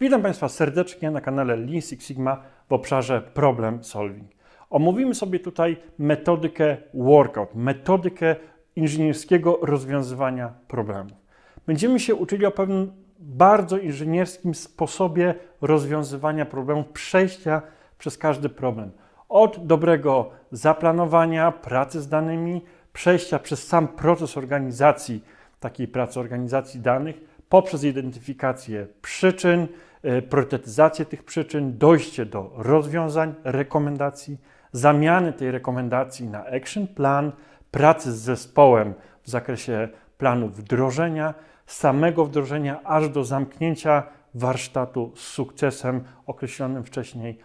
Witam Państwa serdecznie na kanale Lean Six Sigma w obszarze Problem Solving. Omówimy sobie tutaj metodykę workout, metodykę inżynierskiego rozwiązywania problemów. Będziemy się uczyli o pewnym bardzo inżynierskim sposobie rozwiązywania problemów, przejścia przez każdy problem. Od dobrego zaplanowania, pracy z danymi, przejścia przez sam proces organizacji takiej pracy, organizacji danych, poprzez identyfikację przyczyn, e, priorytetyzację tych przyczyn, dojście do rozwiązań, rekomendacji, zamiany tej rekomendacji na action plan, pracy z zespołem w zakresie planu wdrożenia, samego wdrożenia aż do zamknięcia warsztatu z sukcesem określonym wcześniej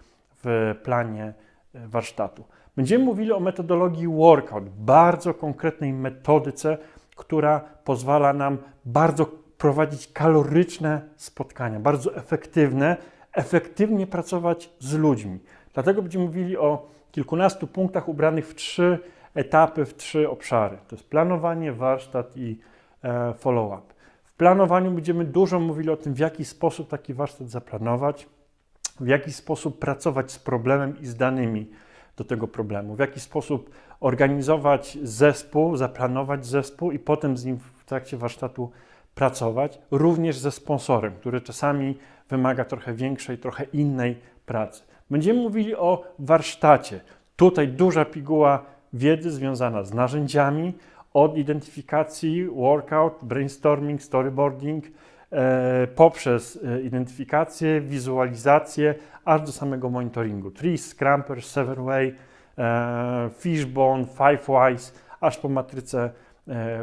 w planie e, warsztatu. Będziemy mówili o metodologii workout, bardzo konkretnej metodyce, która pozwala nam bardzo prowadzić kaloryczne spotkania, bardzo efektywne, efektywnie pracować z ludźmi. Dlatego będziemy mówili o kilkunastu punktach ubranych w trzy etapy, w trzy obszary. To jest planowanie, warsztat i e, follow-up. W planowaniu będziemy dużo mówili o tym, w jaki sposób taki warsztat zaplanować, w jaki sposób pracować z problemem i z danymi do tego problemu, w jaki sposób organizować zespół, zaplanować zespół i potem z nim w trakcie warsztatu pracować, również ze sponsorem, który czasami wymaga trochę większej, trochę innej pracy. Będziemy mówili o warsztacie. Tutaj duża piguła wiedzy związana z narzędziami, od identyfikacji, workout, brainstorming, storyboarding, e, poprzez e, identyfikację, wizualizację, aż do samego monitoringu. Trees, Scrumper, Severway, e, Fishbone, Fivewise, aż po matryce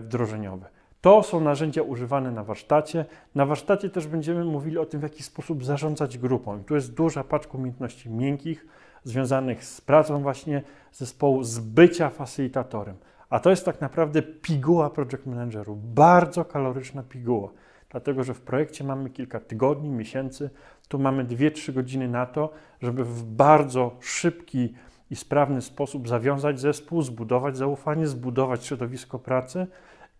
wdrożeniowe. To są narzędzia używane na warsztacie. Na warsztacie też będziemy mówili o tym, w jaki sposób zarządzać grupą. I tu jest duża paczka umiejętności miękkich, związanych z pracą właśnie zespołu, z bycia facylitatorem. A to jest tak naprawdę piguła project managerów, bardzo kaloryczna piguła, dlatego że w projekcie mamy kilka tygodni, miesięcy, tu mamy 2-3 godziny na to, żeby w bardzo szybki i sprawny sposób zawiązać zespół, zbudować zaufanie, zbudować środowisko pracy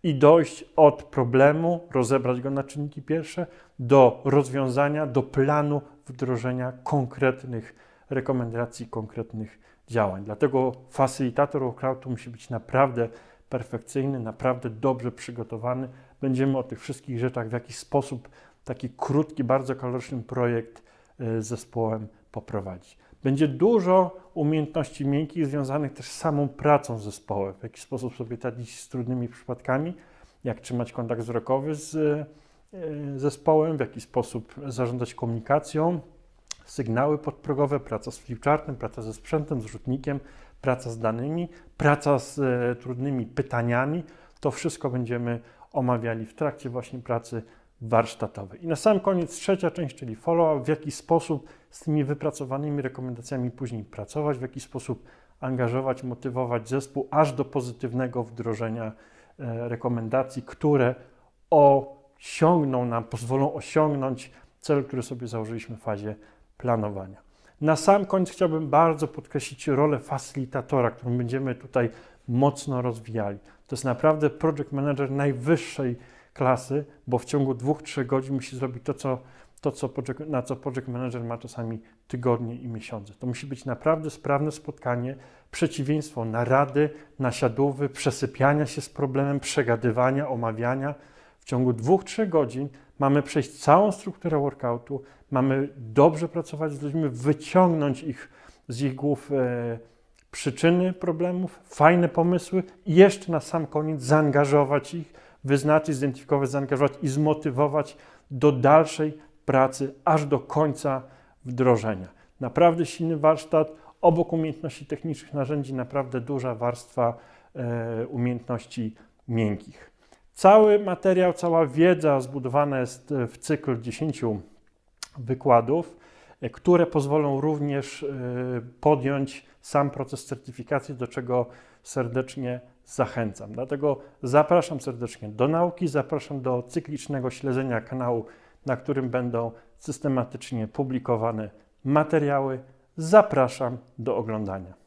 i dojść od problemu, rozebrać go na czynniki pierwsze, do rozwiązania, do planu wdrożenia konkretnych rekomendacji, konkretnych działań. Dlatego facylitator workoutu musi być naprawdę perfekcyjny, naprawdę dobrze przygotowany. Będziemy o tych wszystkich rzeczach w jakiś sposób taki krótki, bardzo kaloryczny projekt y, z zespołem poprowadzić. Będzie dużo umiejętności miękkich związanych też z samą pracą zespołem, w jaki sposób sobie radzić z trudnymi przypadkami, jak trzymać kontakt wzrokowy z y, zespołem, w jaki sposób zarządzać komunikacją, sygnały podprogowe, praca z flipchartem, praca ze sprzętem, z rzutnikiem, praca z danymi, praca z e, trudnymi pytaniami. To wszystko będziemy omawiali w trakcie właśnie pracy warsztatowej. I na sam koniec trzecia część, czyli follow-up, w jaki sposób z tymi wypracowanymi rekomendacjami później pracować, w jaki sposób angażować, motywować zespół aż do pozytywnego wdrożenia e, rekomendacji, które osiągną nam, pozwolą osiągnąć cel, który sobie założyliśmy w fazie planowania. Na sam koniec chciałbym bardzo podkreślić rolę facylitatora, którą będziemy tutaj mocno rozwijali. To jest naprawdę project manager najwyższej klasy, bo w ciągu dwóch, trzech godzin musi zrobić to, co, to co project, na co project manager ma czasami tygodnie i miesiące. To musi być naprawdę sprawne spotkanie, przeciwieństwo narady, nasiadówy, przesypiania się z problemem, przegadywania, omawiania. W ciągu dwóch, trzech godzin mamy przejść całą strukturę workoutu, mamy dobrze pracować z ludźmi, wyciągnąć ich z ich głów e, przyczyny problemów, fajne pomysły i jeszcze na sam koniec zaangażować ich, wyznaczyć, zidentyfikować, zaangażować i zmotywować do dalszej pracy, aż do końca wdrożenia. Naprawdę silny warsztat, obok umiejętności technicznych narzędzi, naprawdę duża warstwa e, umiejętności miękkich. Cały materiał, cała wiedza zbudowana jest w cykl 10 wykładów, które pozwolą również e, podjąć sam proces certyfikacji, do czego serdecznie zachęcam. Dlatego zapraszam serdecznie do nauki, zapraszam do cyklicznego śledzenia kanału, na którym będą systematycznie publikowane materiały. Zapraszam do oglądania.